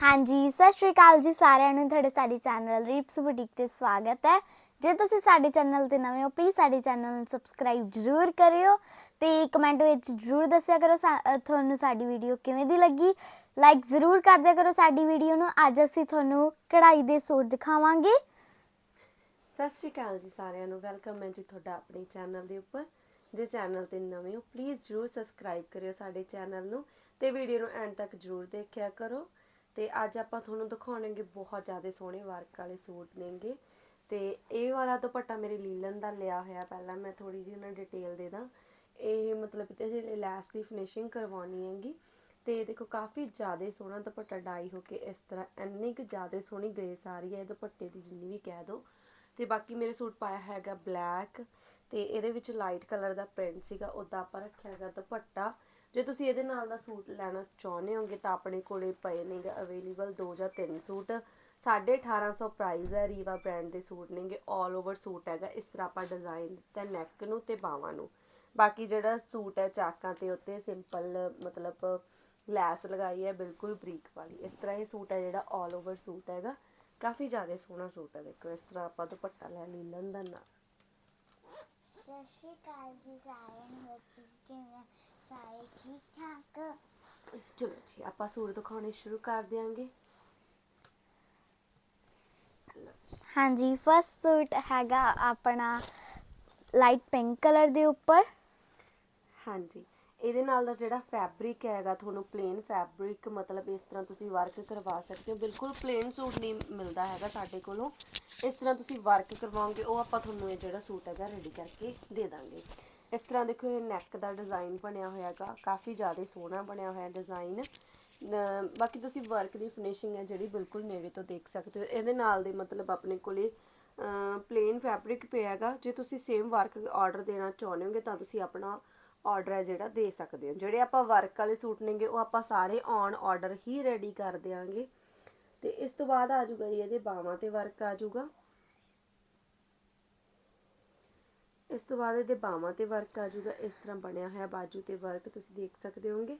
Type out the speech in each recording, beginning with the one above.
ਹਾਂਜੀ, ਸਤਿ ਸ਼੍ਰੀ ਅਕਾਲ ਜੀ ਸਾਰਿਆਂ ਨੂੰ, ਤੁਹਾਡੇ ਸਾਡੇ ਚੈਨਲ ਰੀਪਸ ਬੁਟੀਕ ਤੇ ਸਵਾਗਤ ਹੈ। ਜੇ ਤੁਸੀਂ ਸਾਡੇ ਚੈਨਲ ਤੇ ਨਵੇਂ ਹੋ ਪਲੀਜ਼ ਸਾਡੇ ਚੈਨਲ ਨੂੰ ਸਬਸਕ੍ਰਾਈਬ ਜਰੂਰ ਕਰਿਓ ਤੇ ਕਮੈਂਟ ਵਿੱਚ ਜਰੂਰ ਦੱਸਿਆ ਕਰੋ ਤੁਹਾਨੂੰ ਸਾਡੀ ਵੀਡੀਓ ਕਿਵੇਂ ਦੀ ਲੱਗੀ। ਲਾਈਕ ਜ਼ਰੂਰ ਕਰ ਦਿਆ ਕਰੋ ਸਾਡੀ ਵੀਡੀਓ ਨੂੰ। ਅੱਜ ਅਸੀਂ ਤੁਹਾਨੂੰ ਕਢਾਈ ਦੇ ਸੂਟ ਦਿਖਾਵਾਂਗੇ। ਸਤਿ ਸ਼੍ਰੀ ਅਕਾਲ ਜੀ ਸਾਰਿਆਂ ਨੂੰ। ਵੈਲਕਮ ਹੈ ਜੀ ਤੁਹਾਡਾ ਆਪਣੇ ਚੈਨਲ ਦੇ ਉੱਪਰ। ਜੇ ਚੈਨਲ ਤੇ ਨਵੇਂ ਹੋ ਪਲੀਜ਼ ਜਰੂਰ ਸਬਸਕ੍ਰਾਈਬ ਕਰਿਓ ਸਾਡੇ ਚੈਨਲ ਨੂੰ ਤੇ ਵੀਡੀਓ ਨੂੰ ਐਂਡ ਤੱਕ ਜਰੂਰ ਦੇਖਿਆ ਕਰੋ। ਤੇ ਅੱਜ ਆਪਾਂ ਤੁਹਾਨੂੰ ਦਿਖਾਉਣਗੇ ਬਹੁਤ ਜ਼ਿਆਦਾ ਸੋਹਣੇ ਵਰਕ ਵਾਲੇ ਸੂਟ ਨੇਗੇ। ਤੇ ਇਹ ਵਾਲਾ ਦੁਪੱਟਾ ਮੇਰੇ ਲੀਲਨ ਦਾ ਲਿਆ ਹੋਇਆ ਪਹਿਲਾਂ, ਮੈਂ ਥੋੜੀ ਜਿਹੀ ਉਹਨਾਂ ਡਿਟੇਲ ਦੇ ਦਾਂ। ਇਹ ਮਤਲਬ ਤੇ ਜਿਹੜੇ ਲੈਸ ਦੀ ਫਿਨਿਸ਼ਿੰਗ ਕਰਵਾਉਣੀ ਹੈਗੀ। ਤੇ ਦੇਖੋ ਕਾਫੀ ਜ਼ਿਆਦਾ ਸੋਹਣਾ ਦੁਪੱਟਾ ਡਾਈ ਹੋ ਕੇ ਇਸ ਤਰ੍ਹਾਂ, ਇੰਨੀ ਕੁ ਜ਼ਿਆਦਾ ਸੋਹਣੀ ਗ੍ਰੇਸ ਆ ਰਹੀ ਹੈ ਇਹ ਦੁਪੱਟੇ ਦੀ, ਜਿੰਨੀ ਵੀ ਕਹਿ ਦੋ। ਤੇ ਬਾਕੀ ਮੇਰੇ ਸੂਟ ਪਾਇਆ ਹੈਗਾ ਬਲੈਕ ਤੇ ਇਹਦੇ ਵਿੱਚ ਲਾਈਟ ਕਲਰ ਦਾ ਪ੍ਰਿੰਟ ਸੀਗਾ, ਉਹਦਾ ਆਪਾਂ ਰੱਖਿਆ ਹੈਗਾ ਦੁਪੱਟਾ। ਜੇ ਤੁਸੀਂ ਇਹਦੇ ਨਾਲ ਦਾ ਸੂਟ ਲੈਣਾ ਚਾਹੁੰਦੇ ਹੋਗੇ ਤਾਂ ਆਪਣੇ ਕੋਲੇ ਪਏ ਨੇਗੇ ਅਵੇਲੇਬਲ ਦੋ ਜਾਂ ਤਿੰਨ ਸੂਟ। 1850 ਪ੍ਰਾਈਸ ਹੈ ਰੀਵਾ ਬ੍ਰਾਂਡ ਦੇ ਸੂਟ ਨੇਗੇ 올 ਓਵਰ ਸੂਟ ਹੈਗਾ। ਇਸ ਤਰ੍ਹਾਂ ਆਪਾਂ ਡਿਜ਼ਾਈਨ ਦਿੱਤਾ ਨੈਕ ਨੂੰ ਤੇ ਬਾਹਾਂ ਨੂੰ। ਬਾਕੀ ਜਿਹੜਾ ਸੂਟ ਹੈ ਚਾਕਾਂ ਤੇ ਉੱਤੇ ਸਿੰਪਲ ਮਤਲਬ ਲੈਸ ਲਗਾਈ ਹੈ, ਬਿਲਕੁਲ ਬਰੀਕ ਵਾਲੀ। ਇਸ ਤਰ੍ਹਾਂ ਇਹ ਸੂਟ ਹੈ ਜਿਹੜਾ 올 ਓਵਰ ਸੂਟ ਹੈਗਾ। ਕਾਫੀ ਜ਼ਿਆਦਾ ਸੋਹਣਾ ਸੂਟ ਹੈ ਦੇਖੋ, ਇਸ ਤਰ੍ਹਾਂ ਆਪਾਂ ਦੁਪੱਟਾ ਲੈ ਲੀਲਨ ਦਾ ਨਾਲ। ਸਤਿ ਸ਼੍ਰੀ ਅਕਾਲ ਜੀ ਸਾਰਿਆਂ ਨੂੰ। ਕਿਵੇਂ ਸਾਰੇ ਠੀਕ ਠਾਕ ਚਲੋ ਜੀ ਆਪਾਂ ਸੂਟ ਦਿਖਾਉਣੇ ਸ਼ੁਰੂ ਕਰ ਦਿਆਂਗੇ। ਹਾਂਜੀ ਫਸਟ ਸੂਟ ਹੈਗਾ ਆਪਣਾ ਲਾਈਟ ਪਿੰਕ ਕਲਰ ਦੇ ਉੱਪਰ। ਹਾਂਜੀ ਇਹਦੇ ਨਾਲ ਦਾ ਜਿਹੜਾ ਫੈਬਰਿਕ ਹੈਗਾ ਤੁਹਾਨੂੰ ਪਲੇਨ ਫੈਬਰਿਕ ਮਤਲਬ ਇਸ ਤਰ੍ਹਾਂ ਤੁਸੀਂ ਵਰਕ ਕਰਵਾ ਸਕਦੇ ਹੋ। ਬਿਲਕੁਲ ਪਲੇਨ ਸੂਟ ਨਹੀਂ ਮਿਲਦਾ ਹੈਗਾ ਸਾਡੇ ਕੋਲੋਂ। ਇਸ ਤਰ੍ਹਾਂ ਤੁਸੀਂ ਵਰਕ ਕਰਵਾਓਗੇ ਉਹ ਆਪਾਂ ਤੁਹਾਨੂੰ ਇਹ ਜਿਹੜਾ ਸੂਟ ਹੈਗਾ ਰੈਡੀ ਕਰਕੇ ਦੇ ਦਾਂਗੇ। ਇਸ ਤਰ੍ਹਾਂ ਦੇਖੋ, ਇਹ ਨੈਕ ਦਾ ਡਿਜ਼ਾਈਨ ਬਣਿਆ ਹੋਇਆ ਹੈਗਾ ਕਾਫੀ ਜ਼ਿਆਦਾ ਸੋਹਣਾ ਬਣਿਆ ਹੋਇਆ ਡਿਜ਼ਾਈਨ ਬਾਕੀ ਤੁਸੀਂ ਵਰਕ ਦੀ ਫਿਨਿਸ਼ਿੰਗ ਹੈ ਜਿਹੜੀ ਬਿਲਕੁਲ ਨੇੜੇ ਤੋਂ ਦੇਖ ਸਕਦੇ ਹੋ। ਇਹਦੇ ਨਾਲ ਦੇ ਮਤਲਬ ਆਪਣੇ ਕੋਲੇ ਪਲੇਨ ਫੈਬਰਿਕ ਪਿਆ ਹੈਗਾ। ਜੇ ਤੁਸੀਂ ਸੇਮ ਵਰਕ ਆਰਡਰ ਦੇਣਾ ਚਾਹੁੰਦੇ ਹੋਗੇ, ਤਾਂ ਤੁਸੀਂ ਆਪਣਾ ਆਰਡਰ ਹੈ ਜਿਹੜਾ ਦੇ ਸਕਦੇ ਹੋ। ਜਿਹੜੇ ਆਪਾਂ ਵਰਕ ਵਾਲੇ ਸੂਟ ਨੇਗੇ, ਉਹ ਆਪਾਂ ਸਾਰੇ ਔਨ ਆਰਡਰ ਹੀ ਰੈਡੀ ਕਰ ਦਿਆਂਗੇ। ਤੇ ਇਸ ਤੋਂ ਬਾਅਦ ਆ ਜਾਊਗਾ ਜੀ, ਇਹਦੇ ਬਾਹਾਂ ਤੇ ਵਰਕ ਆ ਜਾਊਗਾ। ਇਸ ਤੋਂ ਬਾਅਦ ਇਹਦੇ ਬਾਹਾਂ ਤੇ ਵਰਕ ਆ ਜਾਊਗਾ ਇਸ ਤਰ੍ਹਾਂ ਬਣਿਆ ਹੋਇਆ ਬਾਜੂ ਤੇ ਵਰਕ ਤੁਸੀਂ ਦੇਖ ਸਕਦੇ ਹੋਗੇ।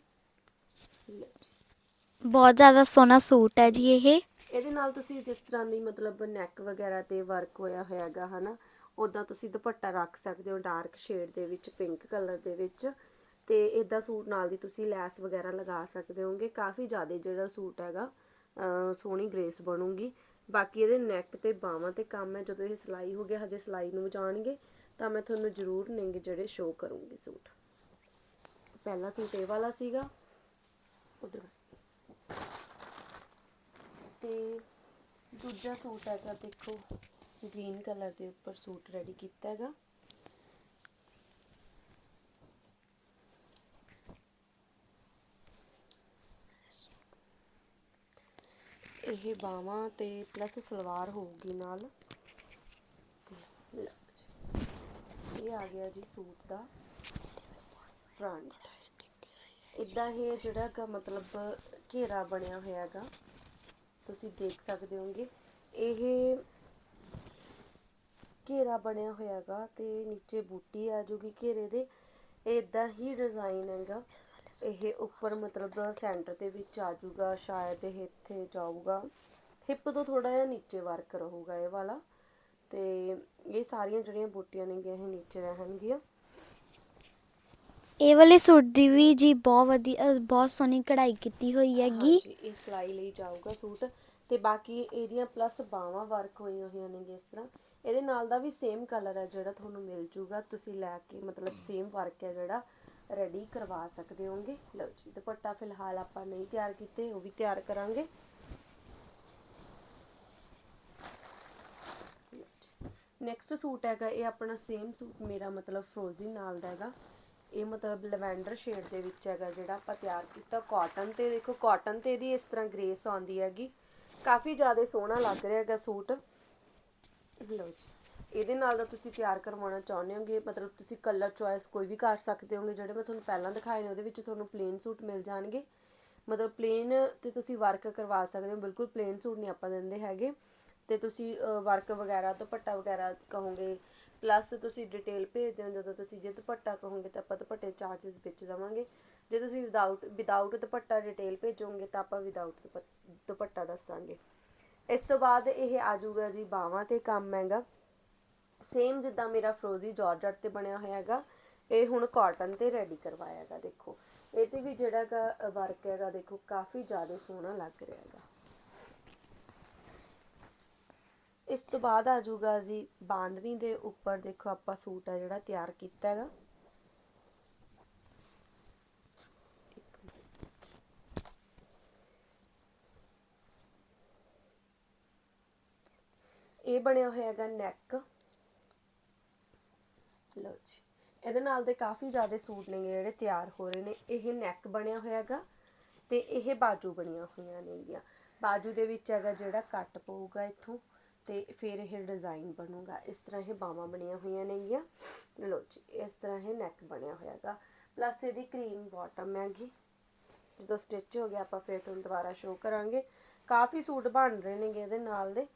ਬਹੁਤ ਜ਼ਿਆਦਾ ਸੋਹਣਾ ਸੂਟ ਹੈ ਜੀ ਇਹ। ਇਹਦੇ ਨਾਲ ਤੁਸੀਂ ਜਿਸ ਤਰ੍ਹਾਂ ਦੀ ਮਤਲਬ ਨੈਕ ਵਗੈਰਾ ਤੇ ਵਰਕ ਹੋਇਆ ਹੋਇਆ ਹੈਗਾ ਹਨਾ ਉਦਾਂ ਤੁਸੀਂ ਦੁਪੱਟਾ ਰੱਖ ਸਕਦੇ ਹੋ ਡਾਰਕ ਸ਼ੇਡ ਦੇ ਵਿੱਚ ਪਿੰਕ ਕਲਰ ਦੇ ਵਿੱਚ। ਤੇ ਇਦਾਂ ਸੂਟ ਨਾਲ ਦੀ ਤੁਸੀਂ ਲੈਸ ਵਗੈਰਾ ਲਗਾ ਸਕਦੇ ਹੋਗੇ ਕਾਫੀ ਜ਼ਿਆਦਾ ਜਿਹੜਾ ਸੂਟ ਹੈਗਾ ਸੋਹਣੀ ਗ੍ਰੇਸ ਬਣੂਗੀ। ਬਾਕੀ ਇਹਦੇ ਨੈਕ ਤੇ ਬਾਹਾਂ ਤੇ ਕੰਮ ਹੈ ਜਦੋਂ ਇਹ ਸਿਲਾਈ ਹੋ ਗਿਆ ਹਜੇ ਸਿਲਾਈ ਨੂੰ ਜਾਣਗੇ। ਤਾਂ ਮੈਂ ਤੁਹਾਨੂੰ ਜ਼ਰੂਰ ਨੇਗੇ ਜਿਹੜੇ ਸ਼ੋਅ ਕਰੂੰਗੀ ਸੂਟ। ਪਹਿਲਾ ਸੂਟ ਇਹ ਵਾਲਾ ਸੀਗਾ। ਉਧਰ। ਤੇ ਦੂਜਾ ਸੂਟ ਹੈਗਾ ਦੇਖੋ ਗ੍ਰੀਨ ਕਲਰ ਦੇ ਉੱਪਰ ਸੂਟ ਰੈਡੀ ਕੀਤਾ ਹੈਗਾ। ਇਹ ਬਾਹਾਂ ਤੇ ਪਲੱਸ ਸਲਵਾਰ ਹੋਊਗੀ ਨਾਲ ਤੇ ਲਓ ਜੀ। ਇਹ ਆ ਗਿਆ ਜੀ ਸੂਟ ਦਾ। ਫਰੰਟ ਇਦਾਂ ਇਹ ਜਿਹੜਾ ਹੈਗਾ ਮਤਲਬ ਘੇਰਾ ਬਣਿਆ ਹੋਇਆ ਹੈਗਾ। ਤੁਸੀਂ ਦੇਖ ਸਕਦੇ ਹੋਗੇ ਇਹ ਘੇਰਾ ਬਣਿਆ ਹੋਇਆ ਹੈਗਾ ਤੇ ਨੀਚੇ ਬੂਟੀ ਆ ਜੂਗੀ ਘੇਰੇ ਦੇ। ਇਦਾਂ ਹੀ ਡਿਜ਼ਾਈਨ ਹੈਗਾ। ਇਹ ਉੱਪਰ ਮਤਲਬ ਸੈਂਟਰ ਦੇ ਵਿੱਚ ਆ ਜੂਗਾ, ਸ਼ਾਇਦ ਇਹ ਇੱਥੇ ਜਾਊਗਾ। ਹਿੱਪ ਤੋਂ ਥੋੜਾ ਜਿਹਾ ਨੀਚੇ ਵਰਕ ਰਹੂਗਾ ਇਹ ਵਾਲਾ। ਤੇ ਇਹ ਸਾਰੀਆਂ ਜਿਹੜੀਆਂ ਬੂਟੀਆਂ ਨੇਗੀਆਂ ਇਹ ਨੀਚੇ ਰਹਿਣਗੀਆਂ। ਇਹ ਵਾਲੇ ਸੂਟ ਦੀ ਵੀ ਜੀ ਬਹੁਤ ਵਧੀਆ ਬਹੁਤ ਸੋਹਣੀ ਕਢਾਈ ਕੀਤੀ ਹੋਈ ਹੈਗੀ ਹਾਂਜੀ ਇਹ ਸਿਲਾਈ ਲਈ ਜਾਊਗਾ ਸੂਟ। ਤੇ ਬਾਕੀ ਇਹਦੀਆਂ ਪਲੱਸ ਬਾਹਾਂ ਵਰਕ ਹੋਈਆਂ ਹੋਈਆਂ ਨੇ ਇਸ ਤਰ੍ਹਾਂ। ਇਹਦੇ ਨਾਲ ਦਾ ਵੀ ਸੇਮ ਕਲਰ ਹੈ ਜਿਹੜਾ ਤੁਹਾਨੂੰ ਮਿਲ ਜੂਗਾ। ਤੁਸੀਂ ਲੈ ਕੇ ਮਤਲਬ ਸੇਮ ਵਰਕ ਹੈ ਜਿਹੜਾ ਰੈਡੀ ਕਰਵਾ ਸਕਦੇ ਹੋਗੇ ਲਓ ਜੀ ਦੁਪੱਟਾ ਫਿਲਹਾਲ ਆਪਾਂ ਨਹੀਂ ਤਿਆਰ ਕੀਤੇ ਉਹ ਵੀ ਤਿਆਰ ਕਰਾਂਗੇ। ਨੈਕਸਟ ਸੂਟ ਹੈਗਾ, ਇਹ ਆਪਣਾ ਸੇਮ ਸੂਟ ਮੇਰਾ ਮਤਲਬ ਫਰੋਜ਼ੀ ਨਾਲ ਦਾ ਹੈਗਾ। ਇਹ ਮਤਲਬ ਲਵੈਂਡਰ ਸ਼ੇਡ ਦੇ ਵਿੱਚ ਹੈਗਾ, ਜਿਹੜਾ ਆਪਾਂ ਤਿਆਰ ਕੀਤਾ ਕਾਟਨ ਤੇ। ਦੇਖੋ ਕਾਟਨ ਤੇ ਇਹਦੀ ਇਸ ਤਰ੍ਹਾਂ ਗ੍ਰੇਸ ਆਉਂਦੀ ਹੈਗੀ। ਕਾਫੀ ਜ਼ਿਆਦਾ ਸੋਹਣਾ ਲੱਗ ਰਿਹਾ ਹੈਗਾ ਸੂਟ। ਲਓ ਜੀ, ਇਹਦੇ ਨਾਲ ਦਾ ਤੁਸੀਂ ਤਿਆਰ ਕਰਵਾਉਣਾ ਚਾਹੁੰਦੇ ਹੋਗੇ, ਮਤਲਬ ਤੁਸੀਂ ਕਲਰ ਚੁਆਇਸ ਕੋਈ ਵੀ ਕਰ ਸਕਦੇ ਹੋਗੇ, ਜਿਹੜੇ ਮੈਂ ਤੁਹਾਨੂੰ ਪਹਿਲਾਂ ਦਿਖਾਏ ਨੇ, ਉਹਦੇ ਵਿੱਚ ਤੁਹਾਨੂੰ ਪਲੇਨ ਸੂਟ ਮਿਲ ਜਾਣਗੇ। ਮਤਲਬ ਪਲੇਨ ਤੇ ਤੁਸੀਂ ਵਰਕ ਕਰਵਾ ਸਕਦੇ ਹੋ, ਬਿਲਕੁਲ ਪਲੇਨ ਸੂਟ ਨਹੀਂ ਆਪਾਂ ਦਿੰਦੇ ਹੈਗੇ। ਤੇ ਤੁਸੀਂ ਵਰਕ ਵਗੈਰਾ, ਦੁਪੱਟਾ ਵਗੈਰਾ ਕਹੋਗੇ ਪਲੱਸ ਤੁਸੀਂ ਡਿਟੇਲ ਭੇਜਦੇ ਹੋ ਜਦੋਂ ਤੁਸੀਂ ਜੇ ਦੁਪੱਟਾ ਕਹੋਗੇ ਤਾਂ ਆਪਾਂ ਦੁਪੱਟੇ ਚਾਰजेस ਵਿੱਚ ਦੇਵਾਂਗੇ। ਜੇ ਤੁਸੀਂ ਵਿਦਆਊਟ ਵਿਦਆਊਟ ਦੁਪੱਟਾ ਡਿਟੇਲ ਭੇਜੋਗੇ ਤਾਂ ਆਪਾਂ ਵਿਦਆਊਟ ਦੁਪੱਟਾ ਦੱਸਾਂਗੇ। ਇਸ ਤੋਂ ਬਾਅਦ ਇਹ ਆ ਜਾਊਗਾ ਜੀ ਬਾਹਾਂ ਤੇ ਕੰਮ ਹੈਗਾ ਸੇਮ ਜਿੱਦਾਂ ਮੇਰਾ ਫਰੋਜ਼ੀ ਜਾਰਜਟ ਤੇ ਬਣਿਆ ਹੋਇਆ ਹੈਗਾ, ਇਹ ਹੁਣ ਕਾਟਨ ਤੇ ਰੈਡੀ ਕਰਵਾਇਆ ਹੈਗਾ, ਦੇਖੋ। ਇਹ ਤੇ ਵੀ ਜਿਹੜਾ ਵਰਕ ਹੈਗਾ, ਦੇਖੋ, ਕਾਫੀ ਜ਼ਿਆਦਾ ਸੋਹਣਾ ਲੱਗ ਰਿਹਾ ਹੈਗਾ। ਇਸ ਤੋਂ ਬਾਅਦ ਆ ਜਾਊਗਾ ਜੀ ਬਾਂਦਨੀ ਦੇ ਉੱਪਰ ਦੇਖੋ ਆਪਾਂ ਸੂਟ ਆ ਜਿਹੜਾ ਤਿਆਰ ਕੀਤਾ ਹੈਗਾ। ਇਹ ਬਣਿਆ ਹੋਇਆ ਹੈਗਾ ਨੈਕ। ਲਓ ਜੀ, ਇਹਦੇ ਨਾਲ ਦੇ ਕਾਫੀ ਜ਼ਿਆਦਾ ਸੂਟ ਨੇ ਜਿਹੜੇ ਤਿਆਰ ਹੋ ਰਹੇ ਨੇ। ਇਹ ਨੈਕ ਬਣਿਆ ਹੋਇਆ ਹੈਗਾ ਤੇ ਇਹ ਬਾਜੂ ਬਣੀਆਂ ਹੋਈਆਂ ਨੇਗੀਆਂ। ਬਾਜੂ ਦੇ ਵਿੱਚ ਹੈਗਾ ਜਿਹੜਾ ਕੱਟ ਪਊਗਾ ਇੱਥੋਂ। ਤੇ ਫਿਰ ਇਹ ਡਿਜ਼ਾਈਨ ਬਣੂਗਾ। ਇਸ ਤਰ੍ਹਾਂ ਇਹ ਬਾਹਾਂ ਬਣੀਆਂ ਹੋਈਆਂ ਨੇਗੀਆਂ। ਲਓ ਜੀ ਇਸ ਤਰ੍ਹਾਂ ਇਹ ਨੈਕ ਬਣਿਆ ਹੋਇਆ ਹੈਗਾ। ਪਲੱਸ ਇਹਦੀ ਕਰੀਮ ਬਾਟਮ ਹੈਗੀ। ਜਦੋਂ ਸਟਿਚ ਹੋ ਗਿਆ ਆਪਾਂ ਫਿਰ ਤੁਹਾਨੂੰ ਦੁਬਾਰਾ ਸ਼ੋਅ ਕਰਾਂਗੇ। ਕਾਫੀ ਸੂਟ ਬਣ ਰਹੇ ਨੇਗੇ ਇਹਦੇ ਨਾਲ ਦੇ।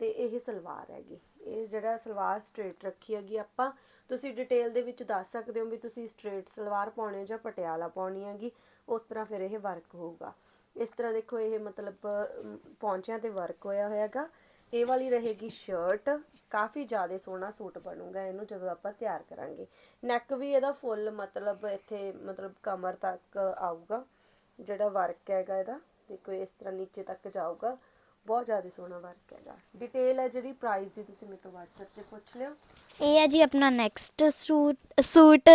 ਤੇ ਇਹ ਸਲਵਾਰ ਹੈਗੀ। ਇਹ ਜਿਹੜਾ ਸਲਵਾਰ ਸਟ੍ਰੇਟ ਰੱਖੀ ਹੈਗੀ ਆਪਾਂ ਤੁਸੀਂ ਡਿਟੇਲ ਦੇ ਵਿੱਚ ਦੱਸ ਸਕਦੇ ਹੋ ਵੀ ਤੁਸੀਂ ਸਟ੍ਰੇਟ ਸਲਵਾਰ ਪਾਉਣੀ ਜਾਂ ਪਟਿਆਲਾ ਪਾਉਣੀ ਹੈਗੀ। ਉਸ ਤਰ੍ਹਾਂ ਫਿਰ ਇਹ ਵਰਕ ਹੋਊਗਾ। ਇਸ ਤਰ੍ਹਾਂ ਦੇਖੋ ਇਹ ਮਤਲਬ ਅਮ, ਪੌਂਚਿਆਂ ਤੇ ਵਰਕ ਹੋਇਆ ਹੋਇਆਗਾ ਇਹ ਵਾਲੀ ਰਹੇਗੀ ਸ਼ਰਟ ਕਾਫੀ ਜ਼ਿਆਦਾ ਸੋਹਣਾ ਸੂਟ ਬਣੂਗਾ ਇਹਨੂੰ ਜਦੋਂ ਆਪਾਂ ਤਿਆਰ ਕਰਾਂਗੇ। ਨੈਕ ਵੀ ਇਹਦਾ ਫੁੱਲ ਮਤਲਬ ਇੱਥੇ ਮਤਲਬ ਕਮਰ ਤੱਕ ਆਊਗਾ ਜਿਹੜਾ ਵਰਕ ਹੈਗਾ ਇਹਦਾ। ਦੇਖੋ ਇਸ ਤਰ੍ਹਾਂ ਨੀਚੇ ਤੱਕ ਜਾਊਗਾ ਬਹੁਤ ਜ਼ਿਆਦਾ ਸੋਹਣਾ ਵਰਕ ਹੈਗਾ। ਡਿਟੇਲ ਹੈ ਜਿਹੜੀ ਪ੍ਰਾਈਸ ਦੀ ਤੁਸੀਂ ਮੇਰੇ ਤੋਂ WhatsApp ਤੇ ਪੁੱਛ ਲਿਓ। ਇਹ ਹੈ ਜੀ ਆਪਣਾ ਨੈਕਸਟ ਸੂਟ ਸੂਟ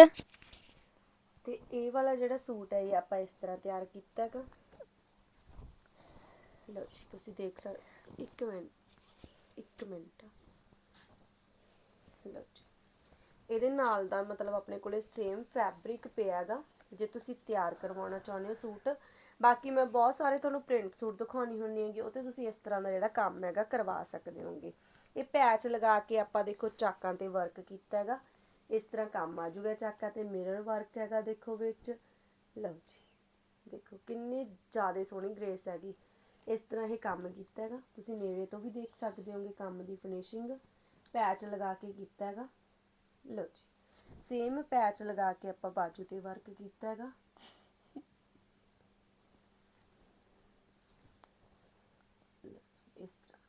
ਤੇ ਇਹ ਵਾਲਾ ਜਿਹੜਾ ਸੂਟ ਹੈ ਇਹ ਆਪਾਂ ਇਸ ਤਰ੍ਹਾਂ ਤਿਆਰ ਕੀਤਾ ਹੈਗਾ। ਲਓ ਜੀ ਤੁਸੀਂ ਦੇਖ ਸਕਦੇ ਇੱਕ ਮਿੰਟ। ਇੱਕ ਮਿੰਟ। ਲਓ ਜੀ। ਇਹਦੇ ਨਾਲ ਦਾ ਮਤਲਬ ਆਪਣੇ ਕੋਲੇ ਸੇਮ ਫੈਬਰਿਕ ਪਿਆ ਹੈਗਾ। ਜੇ ਤੁਸੀਂ ਤਿਆਰ ਕਰਵਾਉਣਾ ਚਾਹੁੰਦੇ ਹੋ ਸੂਟ, ਬਾਕੀ ਮੈਂ ਬਹੁਤ ਸਾਰੇ ਤੁਹਾਨੂੰ ਪ੍ਰਿੰਟ ਸੂਟ ਦਿਖਾਉਣੀ ਹੁੰਦੀ ਹੈਗੀ, ਉਹ ਤੇ ਤੁਸੀਂ ਇਸ ਤਰ੍ਹਾਂ ਦਾ ਜਿਹੜਾ ਕੰਮ ਹੈਗਾ ਕਰਵਾ ਸਕਦੇ ਹੋਗੇ। ਇਹ ਪੈਚ ਲਗਾ ਕੇ ਆਪਾਂ ਦੇਖੋ ਚਾਕਾਂ ਤੇ ਵਰਕ ਕੀਤਾ ਹੈਗਾ। ਇਸ ਤਰ੍ਹਾਂ ਕੰਮ ਆ ਜੂਗਾ ਚਾਕਾਂ ਤੇ ਮਿਰਰ ਵਰਕ ਹੈਗਾ ਦੇਖੋ ਵਿੱਚ। ਲਓ ਜੀ। ਦੇਖੋ ਕਿੰਨੀ ਜ਼ਿਆਦਾ ਸੋਹਣੀ ਗ੍ਰੇਸ ਹੈਗੀ। ਇਸ ਤਰ੍ਹਾਂ ਇਹ ਕੰਮ ਕੀਤਾ ਹੈਗਾ। ਤੁਸੀਂ ਨੇੜੇ ਤੋਂ ਵੀ ਦੇਖ ਸਕਦੇ ਹੋਗੇ ਕੰਮ ਦੀ ਫਿਨਿਸ਼ਿੰਗ ਪੈਚ ਲਗਾ ਕੇ ਕੀਤਾ ਹੈਗਾ। ਲਓ ਜੀ। ਸੇਮ ਪੈਚ ਲਗਾ ਕੇ ਆਪਾਂ ਬਾਜੂ ਤੇ ਵਰਕ ਕੀਤਾ ਹੈਗਾ। ਲਓ ਜੀ, ਇਸ ਤਰ੍ਹਾਂ।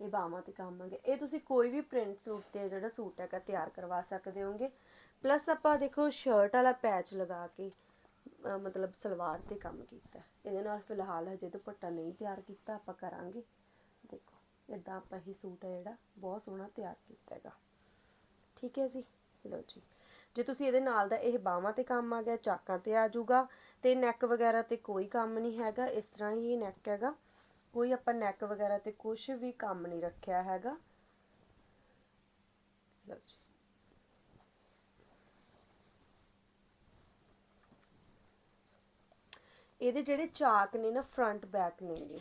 ਇਹ ਬਾਹਾਂ ਤੇ ਕੰਮ ਹੈਗੇ। ਇਹ ਤੁਸੀਂ ਕੋਈ ਵੀ ਪ੍ਰਿੰਟ ਸੂਟ ਤੇ ਜਿਹੜਾ ਸੂਟ ਹੈਗਾ ਤਿਆਰ ਕਰਵਾ ਸਕਦੇ ਹੋਗੇ। ਪਲੱਸ ਆਪਾਂ ਦੇਖੋ ਸ਼ਰਟ ਵਾਲਾ ਪੈਚ ਲਗਾ ਕੇ ਮਤਲਬ ਸਲਵਾਰ ਤੇ ਕੰਮ ਕੀਤਾ। ਇਹਦੇ ਨਾਲ ਫਿਲਹਾਲ ਹਜੇ ਦੁਪੱਟਾ ਨਹੀਂ ਤਿਆਰ ਕੀਤਾ, ਆਪਾਂ ਕਰਾਂਗੇ। ਦੇਖੋ ਇਦਾਂ ਆਪਾਂ ਇਹ ਸੂਟ ਹੈ ਜਿਹੜਾ, ਬਹੁਤ ਸੋਹਣਾ ਤਿਆਰ ਕੀਤਾ ਹੈਗਾ। ਠੀਕ ਹੈ ਜੀ? ਲਓ ਜੀ। ਜੇ ਤੁਸੀਂ ਇਹਦੇ ਨਾਲ ਦਾ ਇਹ ਬਾਹਾਂ ਤੇ ਕੰਮ ਆ ਗਿਆ, ਚਾਕਾਂ ਤੇ ਆ ਜਾਊਗਾ ਤੇ ਨੈਕ ਵਗੈਰਾ ਤੇ ਕੋਈ ਕੰਮ ਨਹੀਂ ਹੈਗਾ, ਇਸ ਤਰ੍ਹਾਂ ਹੀ ਨੈਕ ਹੈਗਾ। ਕੋਈ ਆਪਾਂ ਨੈਕ ਵਗੈਰਾ ਤੇ ਕੁਝ ਵੀ ਕੰਮ ਨਹੀਂ ਰੱਖਿਆ ਹੈਗਾ। ਲਓ ਜੀ। ਇਹਦੇ ਜਿਹੜੇ ਚਾਕ ਨੇ ਨਾ ਫਰੰਟ ਬੈਕ ਨੇਗੇ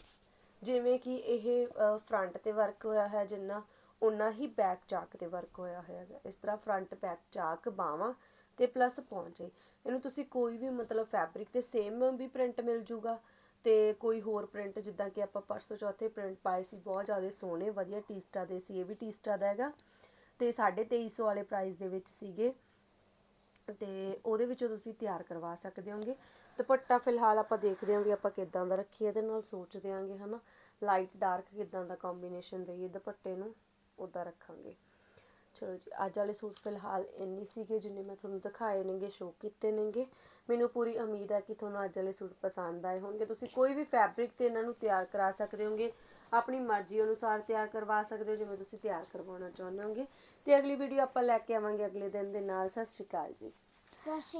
ਜਿਵੇਂ ਕਿ ਇਹ ਫਰੰਟ ਤੇ ਵਰਕ ਹੋਇਆ ਹੈ ਜਿੰਨਾ ਉਨਾ ਹੀ ਬੈਕ ਚਾਕ ਤੇ ਵਰਕ ਹੋਇਆ ਹੋਇਆ ਹੈ ਇਸ ਤਰ੍ਹਾਂ ਫਰੰਟ ਬੈਕ ਚਾਕ ਬਾਹਾਂ ਤੇ ਪਲੱਸ ਪਹੁੰਚੇ। ਇਹਨੂੰ ਤੁਸੀਂ ਕੋਈ ਵੀ ਮਤਲਬ ਫੈਬਰਿਕ ਤੇ ਸੇਮ ਵੀ ਪ੍ਰਿੰਟ ਮਿਲ ਜੂਗਾ ਤੇ ਕੋਈ ਹੋਰ ਪ੍ਰਿੰਟ ਜਿੱਦਾਂ ਕਿ ਆਪਾਂ ਪਰਸੋਂ ਚੌਥੇ ਪ੍ਰਿੰਟ ਪਾਏ ਸੀ, ਬਹੁਤ ਜ਼ਿਆਦਾ ਸੋਹਣੇ, ਵਧੀਆ ਟੀਸਟਾ ਦੇ ਸੀ, ਇਹ ਵੀ ਟੀਸਟਾ ਦਾ ਹੈਗਾ। ਤੇ 2350 ਵਾਲੇ ਪ੍ਰਾਈਸ ਦੇ ਵਿੱਚ ਸੀਗੇ। ਤੇ ਉਹਦੇ ਵਿੱਚੋਂ ਤੁਸੀਂ ਤਿਆਰ ਕਰਵਾ ਸਕਦੇ ਹੋਗੇ। ਦੁਪੱਟਾ ਫਿਲਹਾਲ ਆਪਾਂ ਦੇਖਦੇ ਹਾਂ ਵੀ ਆਪਾਂ ਕਿੱਦਾਂ ਦਾ ਰੱਖੀਏ, ਇਹਦੇ ਨਾਲ ਸੋਚਦੇ ਆਂਗੇ ਹਨਾ। ਲਾਈਟ ਡਾਰਕ ਕਿੱਦਾਂ ਦਾ ਕੰਬੀਨੇਸ਼ਨ ਦੇਈਏ ਦੁਪੱਟੇ ਨੂੰ ਉਦਾਂ ਰੱਖਾਂਗੇ। ਚਲੋ ਜੀ, ਅੱਜ ਵਾਲੇ ਸੂਟ ਫਿਲਹਾਲ ਇੰਨੇ ਸੀਗੇ ਜਿੰਨੇ ਮੈਂ ਤੁਹਾਨੂੰ ਦਿਖਾਏ ਨੇਗੇ ਸ਼ੋਅ ਕੀਤੇ ਨੇਗੇ। ਮੈਨੂੰ ਪੂਰੀ ਉਮੀਦ ਹੈ ਕਿ ਤੁਹਾਨੂੰ ਅੱਜ ਵਾਲੇ ਸੂਟ ਪਸੰਦ ਆਏ ਹੋਣਗੇ। ਤੁਸੀਂ ਕੋਈ ਵੀ ਫੈਬਰਿਕ ਤੇ ਇਹਨਾਂ ਨੂੰ ਤਿਆਰ ਕਰਾ ਸਕਦੇ ਹੋਗੇ ਆਪਣੀ ਮਰਜ਼ੀ ਅਨੁਸਾਰ ਤਿਆਰ ਕਰਵਾ ਸਕਦੇ ਹੋ, ਜਿਵੇਂ ਤੁਸੀਂ ਤਿਆਰ ਕਰਵਾਉਣਾ ਚਾਹੁੰਦੇ ਹੋਗੇ ਤੇ ਅਗਲੀ ਵੀਡੀਓ ਆਪਾਂ ਲੈ ਕੇ ਆਵਾਂਗੇ ਅਗਲੇ ਦਿਨ ਦੇ ਨਾਲ। ਸਤਿ ਸ਼੍ਰੀ ਅਕਾਲ ਜੀ।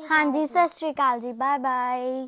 ਹਾਂਜੀ, ਸਤਿ ਸ਼੍ਰੀ ਅਕਾਲ ਜੀ ਬਾਏ ਬਾਏ